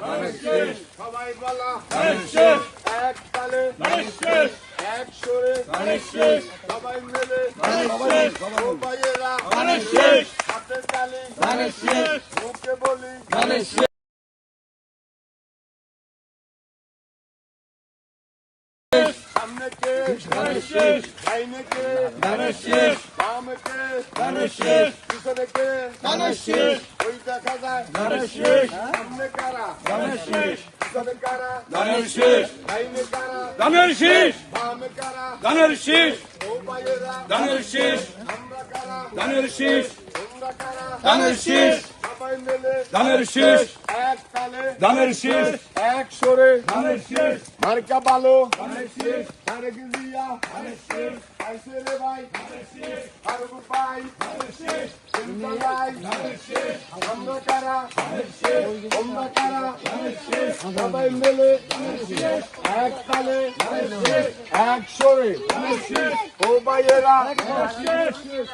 Naşir. Havayballah. Naşir. Ekbali. Naşir. Ekşuri. Naşir. Havaymalı. Naşir. Obayıra. Naşir. Hatırtali. Naşir. Mukeboli. Naşir. Danışır. Danışır. Danışır. Danışır. Danışır. Danışır. Danışır. শীষ যাদের কারা ধানের শীষ আইনের কারা ধানের শীষ বামের কারা ধানের শীষ ও ভাইয়েরা ধানের Danarışır. Ayakkalı. Danarışır. Ayak şoru. Danarışır. Marka balu. Danarışır. Harekiziya. Danarışır. Aysere bay. Danarışır. Harubu bay. Danarışır. Kıntalay. Danarışır. Hamdakara. Danarışır. Ombakara. Danarışır. Kabaymbeli. Danarışır. Ayakkalı. Danarışır. Ayak şoru. Danarışır. Obayera. Danarışır.